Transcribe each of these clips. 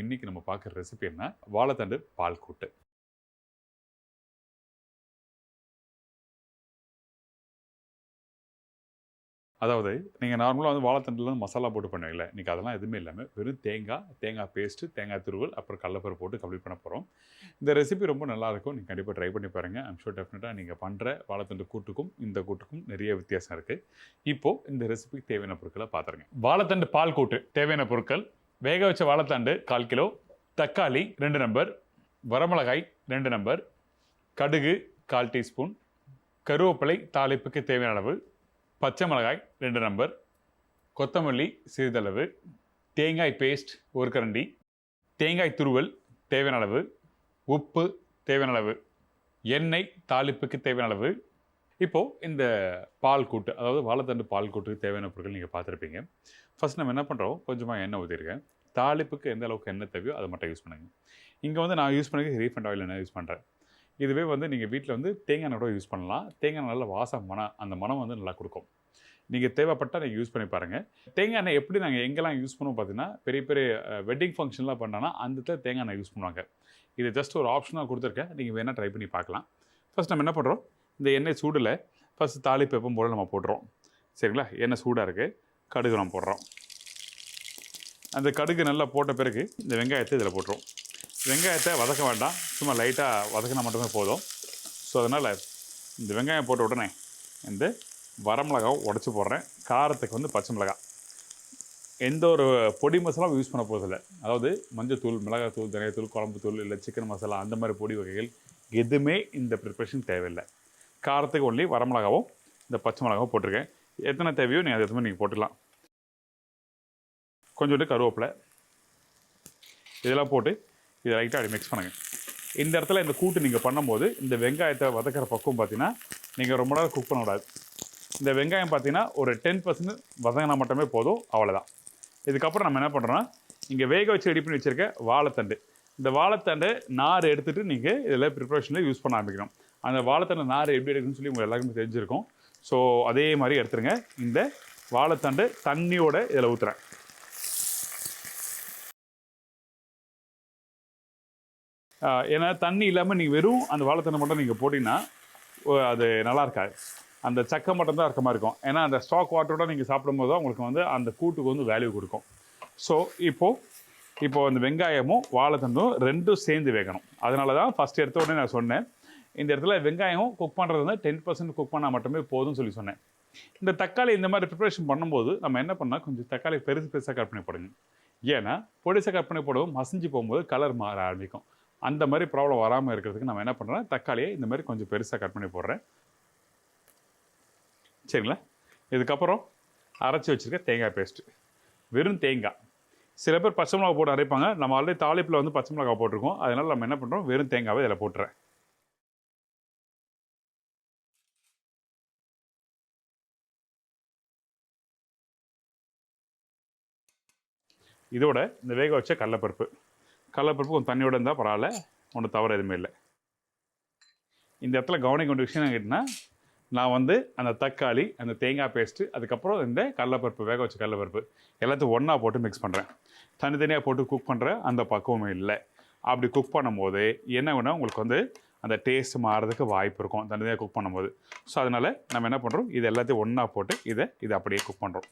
இன்றைக்கி நம்ம பார்க்குற ரெசிபி என்ன? வாழைத்தண்டு பால் கூட்டு. அதாவது நீங்கள் நார்மலாக வந்து வாழைத்தண்டில் வந்து மசாலா போட்டு பண்ணுவீங்களே இன்றைக்கி அதெல்லாம் எதுவுமே இல்லாமல் வெறும் தேங்காய் தேங்காய் பேஸ்ட்டு தேங்காய் துருவல் அப்புறம் கடலப்பருப்பு போட்டு கம்ப்ளீட் பண்ண போகிறோம் இந்த ரெசிபி ரொம்ப நல்லாயிருக்கும் நீங்கள் கண்டிப்பாக ட்ரை பண்ணி பாருங்கள் ஐம் ஷூர் டெஃபினட்டாக நீங்கள் பண்ணுற வாழைத்தண்டு கூட்டுக்கும் இந்த கூட்டுக்கும் நிறைய வித்தியாசம் இருக்குது இப்போது இந்த ரெசிபிக்கு தேவையான பொருட்களை பார்த்துருங்க. வாழைத்தண்டு பால் கூட்டு தேவையான பொருட்கள் வேக வச்ச வாழைத்தண்டு கால் கிலோ தக்காளி ரெண்டு நம்பர் வரமிளகாய் ரெண்டு நம்பர் கடுகு கால் டீஸ்பூன் கருவேப்பிலை தாளிப்புக்கு தேவையான அளவு பச்சை மிளகாய் ரெண்டு நம்பர் கொத்தமல்லி சிறிதளவு தேங்காய் பேஸ்ட் ஒரு கரண்டி தேங்காய் துருவல் தேவையான அளவு உப்பு தேவையான அளவு எண்ணெய் தாளிப்புக்கு தேவையான அளவு இப்போது இந்த பால் கூட்டு அதாவது வாழைத்தண்டு பால் கூட்டுக்கு தேவையான பொருட்கள் நீங்கள் பார்த்துருப்பீங்க. ஃபர்ஸ்ட் நம்ம என்ன பண்ணுறோம் கொஞ்சமாக எண்ணெய் ஊற்றிருக்கேன் தாளிப்புக்கு எந்த அளவுக்கு எண்ணெய் தேவையோ அதை மட்டும் யூஸ் பண்ணுங்கள் இங்கே வந்து நான் யூஸ் பண்ணுறது ரீஃபண்ட் ஆயில் எண்ணெய் யூஸ் பண்ணுறேன் இதுவே வந்து நீங்கள் வீட்டில் வந்து தேங்காய் எண்ணெய் கூட யூஸ் பண்ணலாம். தேங்காய் எண்ணெய் நல்ல வாசம் மனம் அந்த மனம் வந்து நல்லா கொடுக்கும். நீங்கள் தேவைப்பட்டால் நீங்கள் யூஸ் பண்ணி பாருங்கள் தேங்காய் எண்ணெய் எப்படி நாங்கள் எங்கெல்லாம் யூஸ் பண்ணுவோம் பார்த்தீங்கன்னா பெரிய பெரிய வெட்டிங் ஃபங்க்ஷன்லாம் பண்ணோன்னா அந்த இடத்துல தேங்காய் எண்ணெய் யூஸ் பண்ணுவாங்க. இது ஜஸ்ட் ஒரு ஆப்ஷனாக கொடுத்துருக்கேன். நீங்கள் வேணால் ட்ரை பண்ணி பார்க்கலாம். ஃபர்ஸ்ட் நம்ம என்ன பண்ணுறோம் இந்த எண்ணெய் சூடில் ஃபஸ்ட்டு தாளிப்பு எப்பவும் போல் நம்ம போடுறோம் சரிங்களா? எண்ணெய் சூடாக இருக்குது கடுகு நம்ம போடுறோம். அந்த கடுகு நல்லா போட்ட பிறகு இந்த வெங்காயத்தை இதில் போட்டுரும் வெங்காயத்தை வதக்க வேண்டாம். சும்மா லைட்டாக வதக்கினா மட்டுமே போதும். ஸோ அதனால் இந்த வெங்காயம் போட்ட உடனே இந்த வரமிளகாவும் உடச்சி போடுறேன். காரத்துக்கு வந்து பச்சை மிளகாய். எந்த ஒரு பொடி மசாலாவும் யூஸ் பண்ண போகிறதில்ல அதாவது மஞ்சத்தூள் மிளகாத்தூள் தனியாத்தூள் குழம்புத்தூள் இல்லை சிக்கன் மசாலா அந்த மாதிரி பொடி வகைகள் எதுவுமே இந்த ப்ரிப்ரேஷன் தேவையில்லை. காரத்துக்கு ஒல்லி வரமிளகாவும் இந்த பச்சை மிளகாவும் போட்டிருக்கேன். எத்தனை தேவையோ நீங்கள் அது எதுவுமே நீங்கள் போட்டுக்கலாம். கொஞ்சோண்டு கருவேப்பிலை. இதெல்லாம் போட்டு இதை லைட்டாக அப்படி மிக்ஸ் பண்ணுங்கள் இந்த இடத்துல இந்த கூட்டு நீங்கள் பண்ணும்போது இந்த வெங்காயத்தை வதக்கிற பக்குவம் பார்த்தீங்கன்னா நீங்கள் ரொம்ப நேரம் குக் பண்ணக்கூடாது. இந்த வெங்காயம் பார்த்தீங்கன்னா ஒரு டென் பர்சன்ட் வதங்கினா மட்டுமே போதும் அவ்வளோதான் இதுக்கப்புறம் நம்ம என்ன பண்ணுறோன்னா இங்கே வேக வச்சு ரெடி பண்ணி வச்சுருக்க வாழைத்தண்டு. இந்த வாழைத்தண்டு நார் எடுத்துகிட்டு நீங்கள் இதில் ப்ரிப்ரேஷனில் யூஸ் பண்ண ஆரம்பிக்கணும். அந்த வாழைத்தண்டை நார் எப்படி எடுக்குன்னு சொல்லி உங்களுக்கு எல்லாருக்குமே தெரிஞ்சிருக்கும். ஸோ அதே மாதிரி எடுத்துருங்க. இந்த வாழைத்தண்டு தண்ணியோட இதில் ஊற்றுறேன் ஏன்னா தண்ணி இல்லாமல் நீங்கள் வெறும் அந்த வாழைத்தண்டை மட்டும் நீங்கள் போட்டிங்கன்னா ஓ, அது நல்லா இருக்காது. அந்த சக்கை மட்டும் தான் இருக்க மாதிரி இருக்கும். ஏன்னா அந்த ஸ்டாக் வாட்டரோட நீங்கள் சாப்பிடும்போது தான் உங்களுக்கு வந்து அந்த கூட்டுக்கு வந்து வேல்யூ கொடுக்கும். ஸோ இப்போது இப்போ அந்த வெங்காயமும் வாழைத்தண்டும் ரெண்டும் சேர்ந்து வேகணும். அதனால தான் ஃபஸ்ட் எடுத்த உடனே நான் சொன்னேன். இந்த இடத்துல வெங்காயம் குக் பண்ணுறது வந்து டென் பர்சன்ட் குக் பண்ணால் மட்டுமே போதும்னு சொல்லி சொன்னேன். இந்த தக்காளி இந்த மாதிரி ப்ரிப்பரேஷன் பண்ணும்போது நம்ம என்ன பண்ணால் கொஞ்சம் தக்காளி பெருசு பெருசாக கட் பண்ணி போடுங்க. ஏன்னா பொடிசாக கட் பண்ணி போடவும் மசிஞ்சு போகும்போது கலர் மாற ஆரம்பிக்கும். அந்த மாதிரி ப்ராப்ளம் வராமல் இருக்கிறதுக்கு நம்ம என்ன பண்ணுறோம் தக்காளியை இந்த மாதிரி கொஞ்சம் பெருசாக கட் பண்ணி போடுறேன். சரிங்களா? இதுக்கப்புறம் அரைச்சி வச்சுருக்க தேங்காய் பேஸ்ட்டு வெறும் தேங்காய். சில பேர் பச்சை மிளகா போட்டு அரைப்பாங்க. நம்ம ஆல்ரெடி தாளிப்பில் வந்து பச்சை மிளகா போட்டிருக்கோம். அதனால் நம்ம என்ன பண்ணுறோம் வெறும் தேங்காவை இதில் போட்டுறேன். இதோட இந்த வேக வச்ச கடலப்பருப்பு. கடலப்பருப்பு கொஞ்சம் தண்ணியோட இருந்தால் பரவாயில்ல ஒன்றும் தவறு எதுவுமே இல்லை. இந்த இடத்துல கவனிக்க வேண்டிய விஷயம் என்ன கேட்டிங்கன்னா நான் வந்து அந்த தக்காளி அந்த தேங்காய் பேஸ்ட்டு அதுக்கப்புறம் இந்த கடலப்பருப்பு வேக வச்ச கடலப்பருப்பு எல்லாத்தையும் ஒன்றா போட்டு மிக்ஸ் பண்ணுறேன் தனித்தனியாக போட்டு குக் பண்ணுற அந்த பக்குவமே இல்லை. அப்படி குக் பண்ணும்போது என்ன வேணும் உங்களுக்கு வந்து அந்த டேஸ்ட் மாறதுக்கு வாய்ப்பு இருக்கும். தனித்தனியாக குக் பண்ணும்போது. ஸோ அதனால் நம்ம என்ன பண்ணுறோம் இது எல்லாத்தையும் ஒன்றா போட்டு இதை இதை அப்படியே குக் பண்ணுறோம்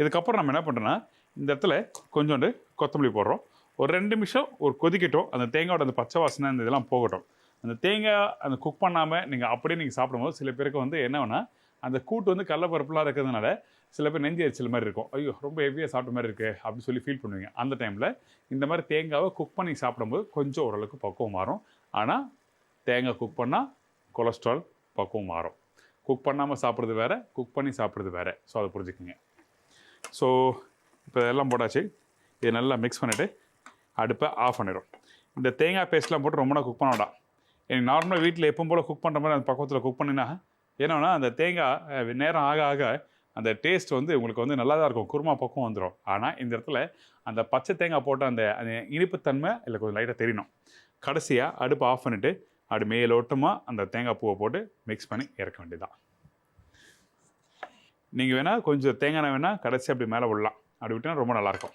இதுக்கப்புறம் நம்ம என்ன பண்ணுறோன்னா இந்த இடத்துல கொஞ்சோண்டு கொத்தமல்லி போடுறோம். ஒரு ரெண்டு நிமிஷம் ஒரு கொதிக்கட்டும். அந்த தேங்காயோட அந்த பச்சை வாசனை அந்த இதெல்லாம் போகட்டும். அந்த தேங்காய் அந்த குக் பண்ணாமல் நீங்கள் அப்படியே நீங்கள் சாப்பிடும்போது சில பேருக்கு வந்து என்ன அந்த கூட்டு வந்து கடலப்பருப்புலாம் இருக்கிறதுனால சில பேர் நெஞ்சு எரிச்சல் மாதிரி இருக்கும். ஐயோ ரொம்ப ஹெவியாக சாப்பிட்ட மாதிரி இருக்குது அப்படின்னு சொல்லி ஃபீல் பண்ணுவீங்க. அந்த டைமில் இந்த மாதிரி தேங்காவை குக் பண்ணி சாப்பிடும்போது கொஞ்சம் ஓரளவுக்கு பக்குவம் மாறும். ஆனால் தேங்காய் குக் பண்ணால் கொலஸ்ட்ரால் பக்குவம் மாறும். குக் பண்ணாமல் சாப்பிட்றது வேறு குக் பண்ணி சாப்பிட்றது வேறு. ஸோ அதை புரிஞ்சுக்கோங்க. ஸோ இப்போ இதெல்லாம் போட்டாச்சு. இதை நல்லா மிக்ஸ் பண்ணிவிட்டு அடுப்பை ஆஃப் பண்ணிடும். இந்த தேங்காய் பேஸ்ட்லாம் போட்டு ரொம்ப நேரம் குக் பண்ண வேண்டாம். எனக்கு நார்மலாக வீட்டில் எப்பவும் போல் குக் பண்ணுற மாதிரி அந்த பக்கத்தில் குக் பண்ணினா என்னன்னா அந்த தேங்காய் நேரம் ஆக ஆக அந்த டேஸ்ட் வந்து உங்களுக்கு வந்து நல்லா தான் இருக்கும். குருமா பக்கம் வந்துடும் ஆனால் இந்த இடத்துல அந்த பச்சை தேங்காய் போட்ட அந்த அந்த இனிப்புத்தன்மை இல்லை கொஞ்சம் லைட்டாக தெரியணும். கடைசியாக அடுப்பை ஆஃப் பண்ணிவிட்டு அப்படி மேலோட்டமாக அந்த தேங்காய் பூவை போட்டு மிக்ஸ் பண்ணி இறக்க வேண்டியதுதான். நீங்கள் வேணால் கொஞ்சம் தேங்காய் வேணால் கடைசி அப்படி மேலே விடலாம். அப்படி விட்டுனா ரொம்ப நல்லாயிருக்கும்.